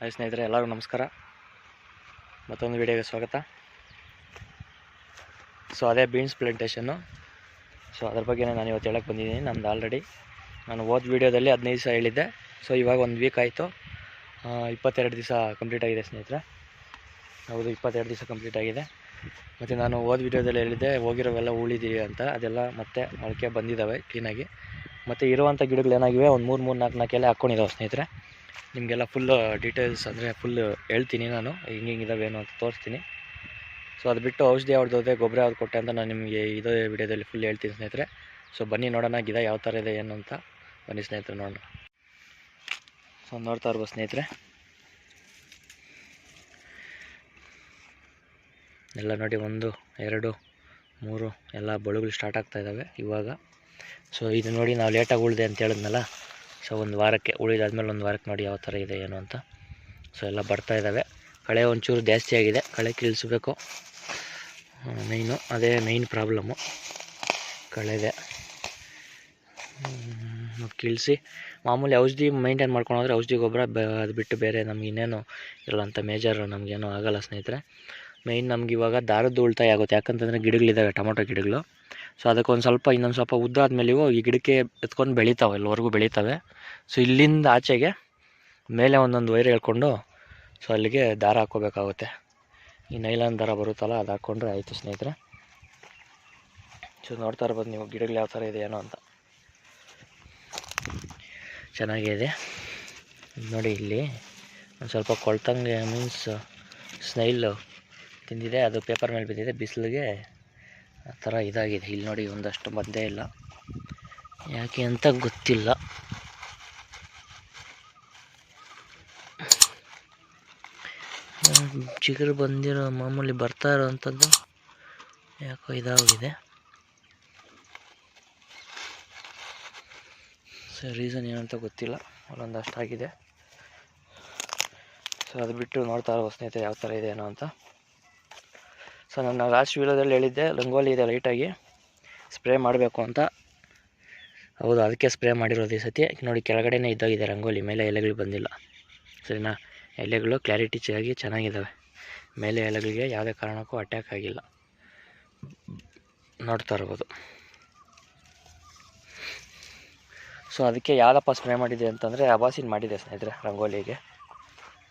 Hi ಸ್ನೇಹಿತರೆ, ಎಲ್ಲರಿಗೂ ನಮಸ್ಕಾರ. ಮತ್ತೊಂದು ವಿಡಿಯೋಗೆ ಸ್ವಾಗತ. ಸೊ ಅದೇ ಬೀನ್ಸ್ ಪ್ಲಾಂಟೇಷನ್ನು ಸೊ ಅದ್ರ ಬಗ್ಗೆ ನಾನು ಇವತ್ತು ಹೇಳಕ್ಕೆ ಬಂದಿದ್ದೀನಿ. ನಮ್ದು ಆಲ್ರೆಡಿ ನಾನು ಓದ್ ವೀಡಿಯೋದಲ್ಲಿ ಹದಿನೈದು ದಿವಸ ಹೇಳಿದ್ದೆ. ಸೊ ಇವಾಗ ಒಂದು ವೀಕ್ ಆಯಿತು. ಇಪ್ಪತ್ತೆರಡು ದಿವಸ ಕಂಪ್ಲೀಟ್ ಆಗಿದೆ ಸ್ನೇಹಿತರೆ. ಹೌದು, ಇಪ್ಪತ್ತೆರಡು ದಿವಸ ಕಂಪ್ಲೀಟ್ ಆಗಿದೆ. ಮತ್ತು ನಾನು ಓದ್ ವೀಡಿಯೋದಲ್ಲಿ ಹೇಳಿದ್ದೆ, ಹೋಗಿರೋವೆಲ್ಲ ಉಳಿದೀವಿ ಅಂತ. ಅದೆಲ್ಲ ಮತ್ತೆ ಮೊಳಕೆ ಬಂದಿದ್ದಾವೆ ಕ್ಲೀನಾಗಿ ಮತ್ತು ಇರುವಂಥ ಗಿಡಗಳು ಏನಾಗಿವೆ ಒಂದು ಮೂರು ಮೂರು ನಾಲ್ಕು ನಾಲ್ಕು ಎಲೆ ಹಾಕ್ಕೊಂಡಿದ್ದಾವೆ ಸ್ನೇಹಿತರೆ. ನಿಮಗೆಲ್ಲ ಫುಲ್ ಡೀಟೇಲ್ಸ್ ಅಂದರೆ ಫುಲ್ ಹೇಳ್ತೀನಿ ನಾನು. ಹಿಂಗೆ ಹಿಂಗಿದಾವೆ ಏನು ಅಂತ ತೋರಿಸ್ತೀನಿ. ಸೊ ಅದು ಬಿಟ್ಟು ಔಷಧಿ ಯಾವ್ದು ಹೋದೆ ಗೊಬ್ಬರ ಯಾವ್ದು ಕೊಟ್ಟೆ ಅಂತ ನಾನು ನಿಮಗೆ ಇದೇ ವಿಡಿಯೋದಲ್ಲಿ ಫುಲ್ ಹೇಳ್ತೀನಿ ಸ್ನೇಹಿತರೆ. ಸೊ ಬನ್ನಿ ನೋಡೋಣ ಗಿಡ ಯಾವ ಥರ ಇದೆ ಏನು ಅಂತ. ಬನ್ನಿ ಸ್ನೇಹಿತರೆ ನೋಡೋಣ. ಸೊ ನೋಡ್ತಾ ಇರ್ಬೋದು ಸ್ನೇಹಿತರೆ. ಎಲ್ಲ ನೋಡಿ ಒಂದು, ಎರಡು, ಮೂರು, ಎಲ್ಲ ಬಳುಗಳು ಸ್ಟಾರ್ಟ್ ಆಗ್ತಾ ಇದ್ದಾವೆ ಇವಾಗ. ಸೊ ಇದು ನೋಡಿ ನಾವು ಲೇಟಾಗಿ ಉಳಿದೆ ಅಂತ ಹೇಳಿದ್ನಲ್ಲ. ಸೊ ಒಂದು ವಾರಕ್ಕೆ ಉಳಿದಾದ್ಮೇಲೆ ಒಂದು ವಾರಕ್ಕೆ ನೋಡಿ ಯಾವ ಥರ ಇದೆ, ಏನು ಅಂತ. ಸೊ ಎಲ್ಲ ಬರ್ತಾ ಇದ್ದಾವೆ. ಕಳೆ ಒಂಚೂರು ಜಾಸ್ತಿ ಆಗಿದೆ. ಕಳೆ ಕೀಳಿಸ್ಬೇಕು. ಮೈನು. ಅದೇ ಮೈನ್ ಪ್ರಾಬ್ಲಮ್ಮು ಕಳೆದೆ ಮತ್ತು ಕೀಳಿಸಿ. ಮಾಮೂಲಿ ಔಷಧಿ ಮೈಂಟೈನ್ ಮಾಡ್ಕೊಂಡು ಹೋದರೆ ಔಷಧಿ ಗೊಬ್ಬರ ಬ, ಅದು ಬಿಟ್ಟು ಬೇರೆ ನಮ್ಗೆ ಇನ್ನೇನು ಅಂತ ಮೇಜರ್ ನಮಗೇನು ಆಗಲ್ಲ ಸ್ನೇಹಿತರೆ. ಮೇಯ್ನ್ ನಮ್ಗೆ ಇವಾಗ ದಾರದ್ದು ಉಳಿತಾಯ ಆಗುತ್ತೆ. ಯಾಕಂತಂದರೆ ಗಿಡಗಳಿದ್ದಾವೆ ಟೊಮೊಟೊ ಗಿಡಗಳು. ಸೊ ಅದಕ್ಕೊಂದು ಸ್ವಲ್ಪ ಇನ್ನೊಂದು ಸ್ವಲ್ಪ ಉದ್ದ ಆದಮೇಲೆ ಇವು ಈ ಗಿಡಕ್ಕೆ ಎತ್ಕೊಂಡು ಬೆಳಿತಾವೆ, ಇಲ್ಲಿವರೆಗೂ ಬೆಳಿತಾವೆ. ಸೊ ಇಲ್ಲಿಂದ ಆಚೆಗೆ ಮೇಲೆ ಒಂದೊಂದು ವೈರ್ ಹೇಳ್ಕೊಂಡು ಸೊ ಅಲ್ಲಿಗೆ ದಾರ ಹಾಕೋಬೇಕಾಗುತ್ತೆ ಈ ನೈಲಾನ್ ದಾರ ಬರುತ್ತಲ್ಲ, ಅದು ಹಾಕ್ಕೊಂಡ್ರೆ ಆಯಿತು ಸ್ನೇಹಿತರೆ. ಸೊ ನೋಡ್ತಾ ಇರ್ಬೋದು ನೀವು ಗಿಡಗಳು ಯಾವ ಥರ ಇದೆ ಏನೋ ಅಂತ. ಚೆನ್ನಾಗೇ ಇದೆ. ನೋಡಿ ಇಲ್ಲಿ ಒಂದು ಸ್ವಲ್ಪ ಕೊಳ್ತಂಗೆ ಮೀನ್ಸ್ ಸ್ನೈಲು ತಿಂದಿದೆ, ಅದು ಪೇಪರ್ ಮೇಲೆ ಬಿದ್ದಿದೆ, ಬಿಸಿಲಿಗೆ ಆ ಥರ ಇದಾಗಿದೆ. ಇಲ್ಲಿ ನೋಡಿ ಒಂದಷ್ಟು ಮದ್ದೇ ಇಲ್ಲ. ಯಾಕೆ ಅಂತ ಗೊತ್ತಿಲ್ಲ. ಚಿಗುರು ಬಂದಿರೋ ಮಾಮೂಲಿ ಬರ್ತಾ ಇರೋವಂಥದ್ದು ಯಾಕೋ ಇದಾಗಿದೆ. ಸೊ ರೀಸನ್ ಏನಂತ ಗೊತ್ತಿಲ್ಲ. ಅಲ್ಲೊಂದಷ್ಟಾಗಿದೆ. ಸೊ ಅದು ಬಿಟ್ಟು ನೋಡ್ತಾ ಇರೋ ಸ್ನೇಹಿತರೆ ಯಾವ ಥರ ಇದೆ ಏನೋ ಅಂತ. ಸೊ ನಾನು ಲಾಸ್ಟ್ ವೀಡಿಯೋದಲ್ಲಿ ಹೇಳಿದ್ದೆ, ರಂಗೋಲಿ ಇದೆ ಲೈಟಾಗಿ ಸ್ಪ್ರೇ ಮಾಡಬೇಕು ಅಂತ. ಹೌದು, ಅದಕ್ಕೆ ಸ್ಪ್ರೇ ಮಾಡಿರೋದು ಈ ಸತಿ. ನೋಡಿ, ಕೆಳಗಡೆನೇ ಇದ್ದಾಗಿದೆ ರಂಗೋಲಿ, ಮೇಲೆ ಎಲೆಗಳು ಬಂದಿಲ್ಲ. ಸರಿನಾ? ಎಲೆಗಳು ಕ್ಲಾರಿಟಿ ಆಗಿ ಚೆನ್ನಾಗಿದ್ದಾವೆ ಮೇಲೆ ಎಲೆಗಳಿಗೆ ಯಾವುದೇ ಕಾರಣಕ್ಕೂ ಅಟ್ಯಾಕ್ ಆಗಿಲ್ಲ. ನೋಡ್ತಾ ಇರ್ಬೋದು. ಸೊ ಅದಕ್ಕೆ ಯಾವ್ದಪ್ಪ ಸ್ಪ್ರೇ ಮಾಡಿದೆ ಅಂತಂದರೆ ಅಬಾಸಿನ್ ಮಾಡಿದೆ ಸ್ನೇಹಿತರೆ, ರಂಗೋಲಿಗೆ.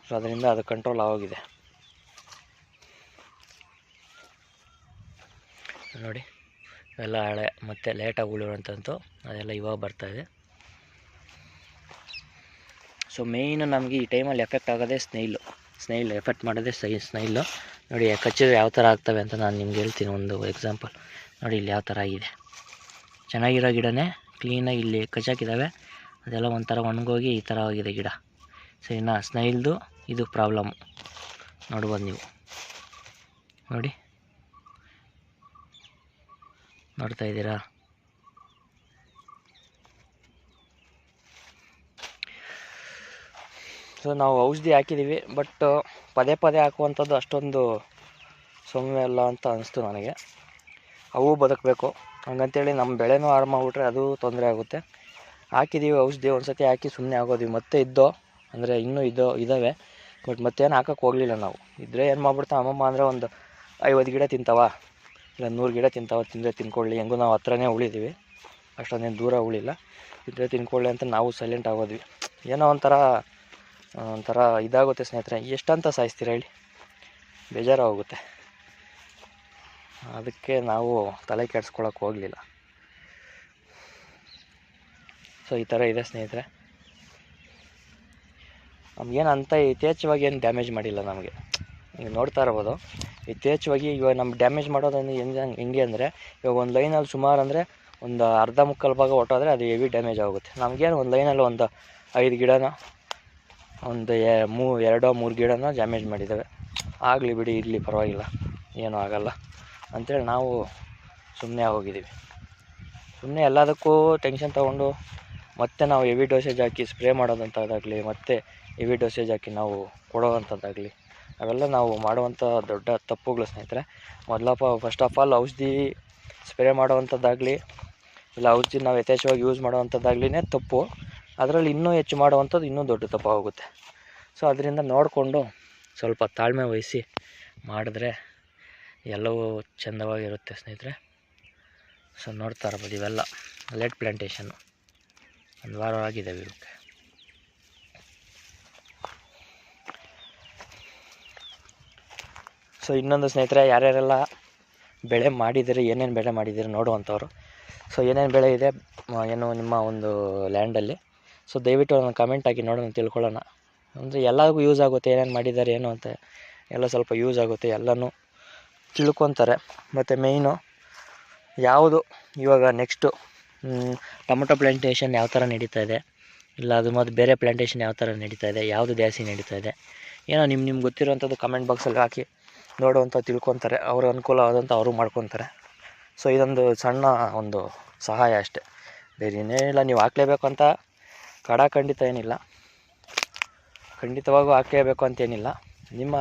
ಸೊ ಅದರಿಂದ ಅದು ಕಂಟ್ರೋಲ್ ಆಗೋಗಿದೆ. ನೋಡಿ. ಎಲ್ಲ ಹಳೆ ಮತ್ತೆ ಲೇಟಾಗಿ ಉಳಿಯುವಂಥದ್ದು ಅದೆಲ್ಲ ಇವಾಗ ಬರ್ತಾಯಿದೆ ಸೊ ಮೇಯ್ನು ನಮಗೆ ಈ ಟೈಮಲ್ಲಿ ಎಫೆಕ್ಟ್ ಆಗೋದೇ ಸ್ನೈಲು. ಸ್ನೈಲ್ ಎಫೆಕ್ಟ್ ಮಾಡೋದೇ ಸೈ, ಸ್ನೈಲು. ನೋಡಿ ಕಚ್ಚಿದ್ರೆ ಯಾವ ಥರ ಆಗ್ತವೆ ಅಂತ ನಾನು ನಿಮ್ಗೆ ಹೇಳ್ತೀನಿ ಒಂದು ಎಕ್ಸಾಂಪಲ್ ನೋಡಿ, ಇಲ್ಲಿ ಯಾವ ಥರ ಆಗಿದೆ. ಚೆನ್ನಾಗಿರೋ ಗಿಡನೇ ಕ್ಲೀನಾಗಿ ಇಲ್ಲಿ ಕಚ್ಚಾಕಿದ್ದಾವೆ ಅದೆಲ್ಲ ಒಂಥರ ಒಣಗೋಗಿ ಈ ಥರ ಆಗಿದೆ ಗಿಡ. ಸರಿನಾ ಸ್ನೈಲ್ದು ಇದು ಪ್ರಾಬ್ಲಮ್ ನೋಡ್ಬೋದು ನೀವು. ನೋಡಿ. ನೋಡ್ತಾ ಇದ್ದೀರಾ? ಸೊ ನಾವು ಔಷಧಿ ಹಾಕಿದ್ದೀವಿ ಬಟ್ ಪದೇ ಪದೇ ಹಾಕುವಂಥದ್ದು ಅಷ್ಟೊಂದು ಸೊಮ್ಮೆ ಅಲ್ಲ ಅಂತ ಅನಿಸ್ತು ನನಗೆ. ಅವು ಬದುಕಬೇಕು. ಹಂಗಂತೇಳಿ ನಮ್ಮ ಬೆಳೆನೂ ಹಾಳು ಮಾಡಿಬಿಟ್ರೆ ಅದು ತೊಂದರೆ ಆಗುತ್ತೆ. ಹಾಕಿದ್ದೀವಿ ಔಷಧಿ ಒಂದು ಸತಿ ಹಾಕಿ ಸುಮ್ಮನೆ ಆಗೋದು. ಮತ್ತೆ ಇದ್ದೋ, ಅಂದರೆ ಇನ್ನೂ ಇದ್ದೋ ಇದ್ದಾವೆ ಬಟ್ ಮತ್ತೇನು ಹಾಕೋಕ್ಕೆ ಹೋಗಲಿಲ್ಲ ನಾವು. ಇದ್ದರೆ ಏನು ಮಾಡ್ಬಿಡ್ತಾವೆ ಅಮ್ಮಮ್ಮ ಅಂದರೆ ಒಂದು ಐವತ್ತು ಗಿಡ ತಿಂತಾವ. ಇಲ್ಲ, ನೂರು ಗಿಡ ತಿಂತಾವೆ, ತಿಂದರೆ ತಿನ್ಕೊಳ್ಳಿ. ಹೆಂಗೂ ನಾವು ಹತ್ರನೇ ಉಳಿದೀವಿ. ಅಷ್ಟೊಂದೇನು ದೂರ ಉಳಿಲ್ಲ. ತಿಂದರೆ ತಿನ್ಕೊಳ್ಳಿ ಅಂತ ನಾವು ಸೈಲೆಂಟ್ ಆಗೋದ್ವಿ. ಏನೋ ಒಂಥರ ಒಂಥರ ಇದಾಗುತ್ತೆ ಸ್ನೇಹಿತರೆ. ಎಷ್ಟಂತ ಸಾಯಿಸ್ತೀರ ಹೇಳಿ? ಬೇಜಾರಾಗುತ್ತೆ ಅದಕ್ಕೆ ನಾವು ತಲೆ ಕೆಡ್ಸ್ಕೊಳಕ್ಕೆ ಹೋಗಲಿಲ್ಲ. ಸೊ ಈ ಥರ ಇದೆ ಸ್ನೇಹಿತರೆ. ನಮಗೇನು ಅಂತ ಯಥೇಚ್ಛವಾಗಿ ಏನು ಡ್ಯಾಮೇಜ್ ಮಾಡಿಲ್ಲ ನಮಗೆ. ನೀವು ನೋಡ್ತಾ ಇರ್ಬೋದು. ಯಥೇಚ್ಛವಾಗಿ ಇವಾಗ ನಮ್ಮ ಡ್ಯಾಮೇಜ್ ಮಾಡೋದನ್ನು ಹೆಂಗೆ ಹೆಂಗೆ ಅಂದರೆ, ಇವಾಗ ಒಂದು ಲೈನಲ್ಲಿ ಸುಮಾರು ಅಂದರೆ ಒಂದು ಅರ್ಧ ಮುಕ್ಕಾಲು ಭಾಗ ಹೊಟ್ಟೋದ್ರೆ ಅದು ಹೆವಿ ಡ್ಯಾಮೇಜ್ ಆಗುತ್ತೆ. ನಮಗೇನು ಒಂದು ಲೈನಲ್ಲಿ ಒಂದು ಐದು ಗಿಡನ, ಒಂದು ಎ ಮೂ ಎರಡೋ ಮೂರು ಗಿಡನ ಡ್ಯಾಮೇಜ್ ಮಾಡಿದ್ದಾವೆ. ಆಗಲಿ ಬಿಡಿ, ಇರಲಿ, ಪರವಾಗಿಲ್ಲ. ಏನೂ ಆಗಲ್ಲ. ಅಂಥೇಳಿ ನಾವು ಸುಮ್ಮನೆ ಹೋಗಿದ್ದೀವಿ. ಸುಮ್ಮನೆ ಎಲ್ಲದಕ್ಕೂ ಟೆನ್ಷನ್ ತೊಗೊಂಡು ಮತ್ತೆ ನಾವು ಹೆವಿ ಡೋಸೇಜ್ ಹಾಕಿ ಸ್ಪ್ರೇ ಮಾಡೋದಂಥದ್ದಾಗಲಿ ಮತ್ತೆ ಹೆವಿ ಡೋಸೇಜ್ ಹಾಕಿ ನಾವು ಕೊಡೋವಂಥದ್ದಾಗಲಿ ಅವೆಲ್ಲ ನಾವು ಮಾಡುವಂಥ ದೊಡ್ಡ ತಪ್ಪುಗಳು ಸ್ನೇಹಿತರೆ. ಮೊದಲ ಫಸ್ಟ್ ಆಫ್ ಆಲ್ ಔಷಧಿ ಸ್ಪ್ರೇ ಮಾಡೋವಂಥದ್ದಾಗಲಿ, ಇಲ್ಲ ಔಷಧಿ ನಾವು ಯಥೇಚ್ಛವಾಗಿ ಯೂಸ್ ಮಾಡೋವಂಥದ್ದಾಗ್ಲಿನೇ ತಪ್ಪು. ಅದರಲ್ಲಿ ಇನ್ನೂ ಹೆಚ್ಚು ಮಾಡುವಂಥದ್ದು ಇನ್ನೂ ದೊಡ್ಡ ತಪ್ಪಾಗುತ್ತೆ. ಸೊ ಅದರಿಂದ ನೋಡಿಕೊಂಡು ಸ್ವಲ್ಪ ತಾಳ್ಮೆ ವಹಿಸಿ ಮಾಡಿದ್ರೆ ಎಲ್ಲವೂ ಚೆಂದವಾಗಿರುತ್ತೆ ಸ್ನೇಹಿತರೆ. ಸೊ ನೋಡ್ತಾ ಇರ್ಬೋದು ಇವೆಲ್ಲ. ಲೆಟ್ ಪ್ಲಾಂಟೇಶನ್ನು ಒಂದು ಇವಕ್ಕೆ ಸೊ ಇನ್ನೊಂದು ಸ್ನೇಹಿತರೆ, ಯಾರ್ಯಾರೆಲ್ಲ ಬೆಳೆ ಮಾಡಿದ್ದೀರಿ, ಏನೇನು ಬೆಳೆ ಮಾಡಿದ್ದೀರಿ ನೋಡುವಂಥವ್ರು. ಸೊ ಏನೇನು ಬೆಳೆ ಇದೆ ಏನು ನಿಮ್ಮ ಒಂದು ಲ್ಯಾಂಡಲ್ಲಿ. ಸೊ ದಯವಿಟ್ಟು ಒಂದು ಕಮೆಂಟ್ ಹಾಕಿ ನೋಡೋಣ ತಿಳ್ಕೊಳ್ಳೋಣ. ಅಂದರೆ ಎಲ್ಲರಿಗೂ ಯೂಸ್ ಆಗುತ್ತೆ, ಏನೇನು ಮಾಡಿದ್ದಾರೆ, ಏನು ಅಂತ. ಎಲ್ಲ ಸ್ವಲ್ಪ ಯೂಸ್ ಆಗುತ್ತೆ, ಎಲ್ಲನೂ ತಿಳ್ಕೊತಾರೆ. ಮತ್ತು ಮೇಯ್ನು ಯಾವುದು, ಇವಾಗ ನೆಕ್ಸ್ಟು ಟೊಮೊಟೊ ಪ್ಲ್ಯಾಂಟೇಷನ್ ಯಾವ ಥರ ನಡೀತಾ ಇದೆ? ಇಲ್ಲ, ಅದು ಮತ್ತು ಬೇರೆ ಪ್ಲ್ಯಾಂಟೇಷನ್ ಯಾವ ಥರ ನಡೀತಾ ಇದೆ? ಯಾವುದು ಜಾಸ್ತಿ ನಡೀತಾ ಇದೆ? ಏನೋ ನಿಮ್ಮ ನಿಮ್ಗೆ ಗೊತ್ತಿರೋವಂಥದ್ದು ಕಮೆಂಟ್ ಬಾಕ್ಸಲ್ಲಿ ಹಾಕಿ. ನೋಡುವಂಥ ತಿಳ್ಕೊತಾರೆ, ಅವ್ರ ಅನುಕೂಲ ಆದಂಥ ಅವರು ಮಾಡ್ಕೊತಾರೆ. ಸೊ ಇದೊಂದು ಸಣ್ಣ ಒಂದು ಸಹಾಯ ಅಷ್ಟೇ. ಬೇರೆ ಇನ್ನೇನಿಲ್ಲ ನೀವು ಹಾಕ್ಲೇಬೇಕು ಅಂತ ಕಡ ಖಂಡಿತ ಏನಿಲ್ಲ. ಖಂಡಿತವಾಗೂ ಹಾಕ್ಲೇಬೇಕು ಅಂತೇನಿಲ್ಲ ನಿಮ್ಮ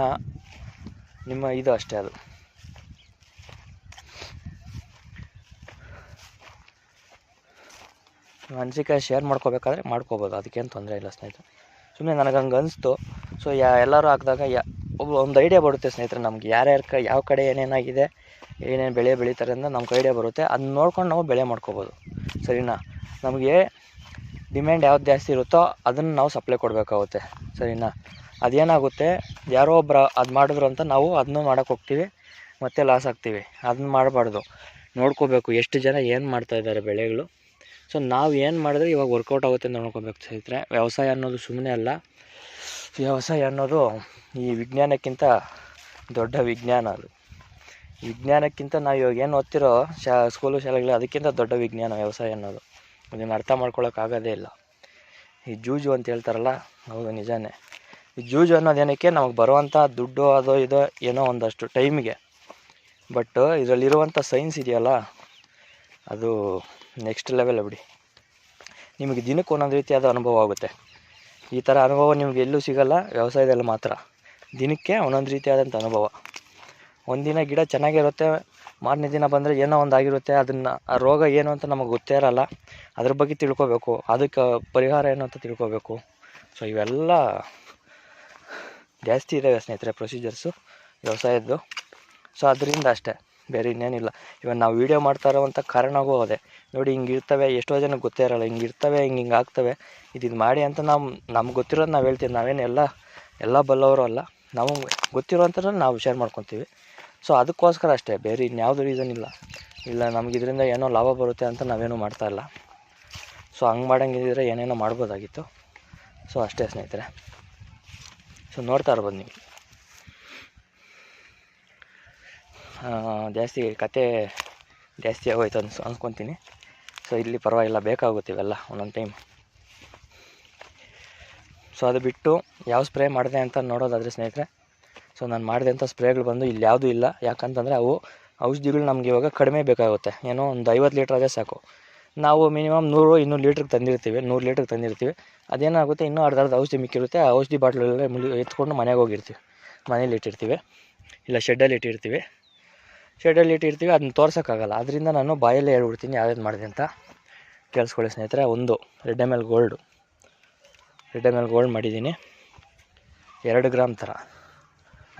ನಿಮ್ಮ ಇದು ಅಷ್ಟೇ ಅದು. ಅನಿಸಿಕೆ ಶೇರ್ ಮಾಡ್ಕೋಬೇಕಾದ್ರೆ ಮಾಡ್ಕೋಬೋದು, ಅದಕ್ಕೇನು ತೊಂದರೆ ಇಲ್ಲ ಸ್ನೇಹಿತರೆ. ಸುಮ್ಮನೆ ನನಗೆ ಹಂಗೆ ಅನಿಸ್ತು. ಸೊ ಯಾ, ಎಲ್ಲರೂ ಹಾಕಿದಾಗ ಯಾ ಒಂದು ಐಡಿಯಾ ಬರುತ್ತೆ ಸ್ನೇಹಿತರೆ, ನಮ್ಗೆ ಯಾರ್ಯಾರ ಕ, ಯಾವ ಕಡೆ ಏನೇನಾಗಿದೆ, ಏನೇನು ಬೆಳೆ ಬೆಳೀತಾರೆ ಅಂತ ನಮ್ಗೆ ಐಡಿಯಾ ಬರುತ್ತೆ. ಅದನ್ನ ನೋಡ್ಕೊಂಡು ನಾವು ಬೆಳೆ ಮಾಡ್ಕೋಬೋದು. ಸರಿನಾ? ನಮಗೆ ಡಿಮ್ಯಾಂಡ್ ಯಾವ್ದು ಜಾಸ್ತಿ ಇರುತ್ತೋ ಅದನ್ನು ನಾವು ಸಪ್ಲೈ ಕೊಡಬೇಕಾಗುತ್ತೆ. ಸರಿನಾ? ಅದೇನಾಗುತ್ತೆ, ಯಾರೋ ಒಬ್ಬರು ಅದು ಮಾಡಿದ್ರು ಅಂತ ನಾವು ಅದನ್ನ ಮಾಡೋಕೆ ಹೋಗ್ತೀವಿ, ಮತ್ತೆ ಲಾಸ್ ಆಗ್ತೀವಿ. ಅದನ್ನ ಮಾಡಬಾರ್ದು. ನೋಡ್ಕೋಬೇಕು ಎಷ್ಟು ಜನ ಏನು ಮಾಡ್ತಾ ಇದ್ದಾರೆ ಬೆಳೆಗಳು. ಸೊ ನಾವು ಏನು ಮಾಡಿದ್ರೆ ಇವಾಗ ವರ್ಕೌಟ್ ಆಗುತ್ತೆ ಅಂತ ನೋಡ್ಕೋಬೇಕು ಸ್ನೇಹಿತರೆ. ವ್ಯವಸಾಯ ಅನ್ನೋದು ಸುಮ್ಮನೆ ಅಲ್ಲ. ವ್ಯವಸಾಯ ಅನ್ನೋದು ಈ ವಿಜ್ಞಾನಕ್ಕಿಂತ ದೊಡ್ಡ ವಿಜ್ಞಾನ ಅದು. ವಿಜ್ಞಾನಕ್ಕಿಂತ ನಾವು ಇವಾಗ ಏನು ಓದ್ತಿರೋ ಶಾ ಸ್ಕೂಲು ಶಾಲೆಗಳು ಅದಕ್ಕಿಂತ ದೊಡ್ಡ ವಿಜ್ಞಾನ ವ್ಯವಸಾಯ ಅನ್ನೋದು. ಅದನ್ನು ಅರ್ಥ ಮಾಡ್ಕೊಳ್ಳೋಕ್ಕಾಗೋದೇ ಇಲ್ಲ. ಈ ಜೂಜು ಅಂತ ಹೇಳ್ತಾರಲ್ಲ, ಹೌದು ನಿಜಾನೇ. ಈ ಜೂಜು ಅನ್ನೋದೇನಕ್ಕೆ ನಮಗೆ ಬರುವಂಥ ದುಡ್ಡು ಅದೋ ಇದೋ ಏನೋ ಒಂದಷ್ಟು ಟೈಮಿಗೆ. ಬಟ್ ಇದರಲ್ಲಿರುವಂಥ ಸೈನ್ಸ್ ಇದೆಯಲ್ಲ, ಅದು ನೆಕ್ಸ್ಟ್ ಲೆವೆಲ್ ಬಿಡಿ. ನಿಮಗೆ ದಿನಕ್ಕೆ ಒಂದೊಂದು ರೀತಿಯಾದ ಅನುಭವ ಆಗುತ್ತೆ. ಈ ಥರ ಅನುಭವ ನಿಮ್ಗೆ ಎಲ್ಲೂ ಸಿಗಲ್ಲ, ವ್ಯವಸಾಯದಲ್ಲಿ ಮಾತ್ರ. ದಿನಕ್ಕೆ ಒಂದೊಂದು ರೀತಿಯಾದಂಥ ಅನುಭವ. ಒಂದಿನ ಗಿಡ ಚೆನ್ನಾಗಿರುತ್ತೆ, ಮಾರನೇ ದಿನ ಬಂದರೆ ಏನೋ ಒಂದು ಆಗಿರುತ್ತೆ, ಅದನ್ನು ಆ ರೋಗ ಏನು ಅಂತ ನಮಗೆ ಗೊತ್ತೇ ಇರಲ್ಲ. ಅದ್ರ ಬಗ್ಗೆ ತಿಳ್ಕೊಬೇಕು, ಅದಕ್ಕೆ ಪರಿಹಾರ ಏನು ಅಂತ ತಿಳ್ಕೊಬೇಕು. ಸೊ ಇವೆಲ್ಲ ಜಾಸ್ತಿ ಇದ್ದಾವೆ ಸ್ನೇಹಿತರೆ ಪ್ರೊಸೀಜರ್ಸು ವ್ಯವಸಾಯದ್ದು. ಸೊ ಅದರಿಂದ ಅಷ್ಟೇ. ಬೇರೆ ಇನ್ನೇನಿಲ್ಲ. ಇವಾಗ ನಾವು ವೀಡಿಯೋ ಮಾಡ್ತಾ ಇರೋವಂಥ ಕಾರಣವೂ ಅದೇ. ನೋಡಿ ಹಿಂಗೆ ಇರ್ತವೆ, ಎಷ್ಟೋ ಜನಕ್ಕೆ ಗೊತ್ತೇ ಇರೋಲ್ಲ, ಹಿಂಗೆ ಇರ್ತವೆ, ಹಿಂಗೆ ಹಿಂಗೆ ಆಗ್ತವೆ. ಇದು ಇದು ಮಾಡಿ ಅಂತ ನಾವು, ನಮ್ಗೆ ಗೊತ್ತಿರೋದು ನಾವು ಹೇಳ್ತೀವಿ. ನಾವೇನು ಎಲ್ಲ ಎಲ್ಲ ಬಲ್ಲವರು ಅಲ್ಲ. ನಾವು ಗೊತ್ತಿರೋವಂಥದ್ದನ್ನ ನಾವು ಶೇರ್ ಮಾಡ್ಕೊತೀವಿ. ಸೊ ಅದಕ್ಕೋಸ್ಕರ ಅಷ್ಟೇ, ಬೇರೆ ಇನ್ಯಾವುದು ರೀಸನ್ ಇಲ್ಲ. ಇಲ್ಲ, ನಮ್ಗೆ ಇದರಿಂದ ಏನೋ ಲಾಭ ಬರುತ್ತೆ ಅಂತ ನಾವೇನು ಮಾಡ್ತಾ ಇಲ್ಲ. ಸೊ ಹಂಗೆ ಮಾಡಂಗಿದ್ರೆ ಏನೇನೋ ಮಾಡ್ಬೋದಾಗಿತ್ತು. ಸೊ ಅಷ್ಟೇ ಸ್ನೇಹಿತರೆ. ಸೊ ನೋಡ್ತಾ ಇರ್ಬೋದು ನೀವು ಆ, ಜಾಸ್ತಿ ಕತೆ ಜಾಸ್ತಿ ಆಗೋಯ್ತು ಅನ್ಸ್ ಅಂದ್ಕೊತೀನಿ ಸೊ ಇಲ್ಲಿ ಪರವಾಗಿಲ್ಲ, ಬೇಕಾಗುತ್ತೆ ಇವೆಲ್ಲ ಒಂದೊಂದು ಟೈಮ್ ಸೊ ಅದು ಬಿಟ್ಟು ಯಾವ ಸ್ಪ್ರೇ ಮಾಡಿದೆ ಅಂತ ನೋಡೋದಾದರೆ ಸ್ನೇಹಿತರೆ ಸೊ ನಾನು ಮಾಡಿದೆ ಅಂತ ಸ್ಪ್ರೇಗಳು ಬಂದು ಇಲ್ಲಿ ಯಾವುದೂ ಇಲ್ಲ. ಯಾಕಂತಂದರೆ ಅವು ಔಷಧಿಗಳು ನಮಗೆ ಇವಾಗ ಕಡಿಮೆ ಬೇಕಾಗುತ್ತೆ. ಏನೋ ಒಂದು ಐವತ್ತು ಲೀಟ್ರ್ ಅದೇ ಸಾಕು. ನಾವು ಮಿನಿಮಮ್ ನೂರು, ಇನ್ನೂರು ಲೀಟ್ರಿಗೆ ತಂದಿರ್ತೀವಿ. ನೂರು ಲೀಟ್ರಿಗೆ ತಂದಿರ್ತೀವಿ. ಅದೇನಾಗುತ್ತೆ, ಇನ್ನೂ ಅರ್ಧ ಅರ್ಧ ಔಷಧಿ ಮಿಕ್ಕಿರುತ್ತೆ. ಆ ಔಷಧಿ ಬಾಟ್ಲಲ್ಲೇ ಮುಳಿ ಎತ್ಕೊಂಡು ಮನೆಗೆ ಹೋಗಿರ್ತೀವಿ. ಮನೇಲಿ ಇಟ್ಟಿರ್ತೀವಿ. ಇಲ್ಲ ಶೆಡ್ಡಲ್ಲಿ ಇಟ್ಟಿರ್ತೀವಿ. ಶೆಡ್ಡಲ್ಲಿ ಇಟ್ಟಿರ್ತೀವಿ ಅದನ್ನ ತೋರ್ಸೋಕ್ಕಾಗಲ್ಲ. ಅದರಿಂದ ನಾನು ಬಾಯಲ್ಲೇ ಹೇಳ್ಬಿಡ್ತೀನಿ ಯಾವ್ದು ಮಾಡಿದೆ ಅಂತ. ಕೇಳಿಸ್ಕೊಳ್ಳಿ ಸ್ನೇಹಿತರೆ, ಒಂದು, red M L gold. Red M L gold ಮಾಡಿದ್ದೀನಿ. ಎರಡು ಗ್ರಾಮ್ ಥರ.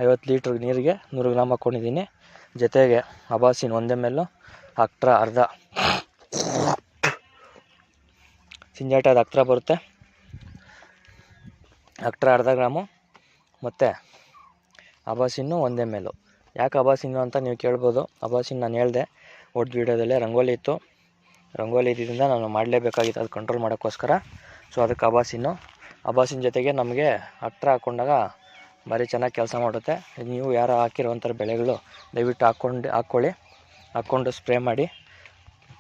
ಐವತ್ತು ಲೀಟ್ರ್ ನೀರಿಗೆ ನೂರು ಗ್ರಾಮ್ ಹಾಕ್ಕೊಂಡಿದ್ದೀನಿ ಜೊತೆಗೆ ಅಬಾಸಿನ್ ಒಂದು ಎಂ ಎಲ್ಲು ಅಕ್ಟ್ರ ಅರ್ಧ. ಸಿಂಜಾಟದ ಅಕ್ಟ್ರ ಬರುತ್ತೆ. ಅಕ್ಟ್ರ ಅರ್ಧ ಗ್ರಾಮು. ಮತ್ತು ಅಬಾಸಿನ್ನು ಒಂದು ಎಂ ಎಲ್ಲು ಯಾಕೆ ಅಬಾಸಿನ್ನು ಅಂತ ನೀವು ಕೇಳ್ಬೋದು. ಅಬಾಸಿನ್ ನಾನು ಹೇಳಿದೆ ಒಟ್ಟು ವೀಡಿಯೋದಲ್ಲೇ ರಂಗೋಲಿ ಇತ್ತು. ರಂಗೋಲಿ ಇದ್ದಿದ್ದರಿಂದ ನಾನು ಮಾಡಲೇಬೇಕಾಗಿತ್ತು, ಅದು ಕಂಟ್ರೋಲ್ ಮಾಡೋಕ್ಕೋಸ್ಕರ. ಸೊ ಅದಕ್ಕೆ ಅಬಾಸಿನ್ನು ಅಬಾಸಿನ ಜೊತೆಗೆ ನಮಗೆ ಹತ್ರ ಹಾಕ್ಕೊಂಡಾಗ ಭಾರಿ ಚೆನ್ನಾಗಿ ಕೆಲಸ ಮಾಡುತ್ತೆ. ನೀವು ಯಾರು ಹಾಕಿರುವಂಥ ಬೆಳೆಗಳು ದಯವಿಟ್ಟು ಹಾಕ್ಕೊಂಡು ಹಾಕ್ಕೊಳ್ಳಿ. ಹಾಕ್ಕೊಂಡು ಸ್ಪ್ರೇ ಮಾಡಿ.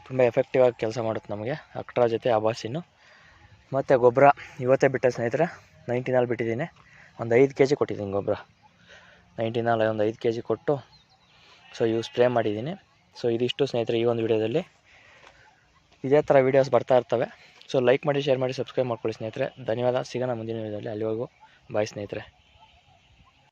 ತುಂಬ ಎಫೆಕ್ಟಿವ್ ಆಗಿ ಕೆಲಸ ಮಾಡುತ್ತೆ ನಮಗೆ ಅಕ್ಟ್ರಾ ಜೊತೆ ಅಬಾಸಿನ್ನು ಮತ್ತು ಗೊಬ್ಬರ, ಇವತ್ತೇ ಬಿಟ್ಟೆ ಸ್ನೇಹಿತರೆ ನೈಂಟಿನಲ್ಲಿ ಬಿಟ್ಟಿದ್ದೀನಿ. ಒಂದು ಐದು ಕೆ ಜಿ ಕೊಟ್ಟಿದ್ದೀನಿ ಗೊಬ್ಬರ. ನೈಂಟಿನಲ್ಲಿ ಒಂದು ಐದು ಕೆ ಜಿ ಕೊಟ್ಟು ಸೊ ಇವು ಸ್ಪ್ರೇ ಮಾಡಿದ್ದೀನಿ. ಸೊ ಇದಿಷ್ಟು ಸ್ನೇಹಿತರೆ ಈ ಒಂದು ವಿಡಿಯೋದಲ್ಲಿ. ಇದೇ ಥರ ವೀಡಿಯೋಸ್ ಬರ್ತಾ ಇರ್ತವೆ. ಸೊ ಲೈಕ್ ಮಾಡಿ ಶೇರ್ ಮಾಡಿ ಸಬ್ಸ್ಕ್ರೈಬ್ ಮಾಡ್ಕೊಳ್ಳಿ ಸ್ನೇಹಿತರೆ. ಧನ್ಯವಾದ. ಸಿಗೋಣ ಮುಂದಿನ ವಿಡಿಯೋದಲ್ಲಿ. ಅಲ್ಲಿವರೆಗೂ ಬಾಯ್ ಸ್ನೇಹಿತರೆ.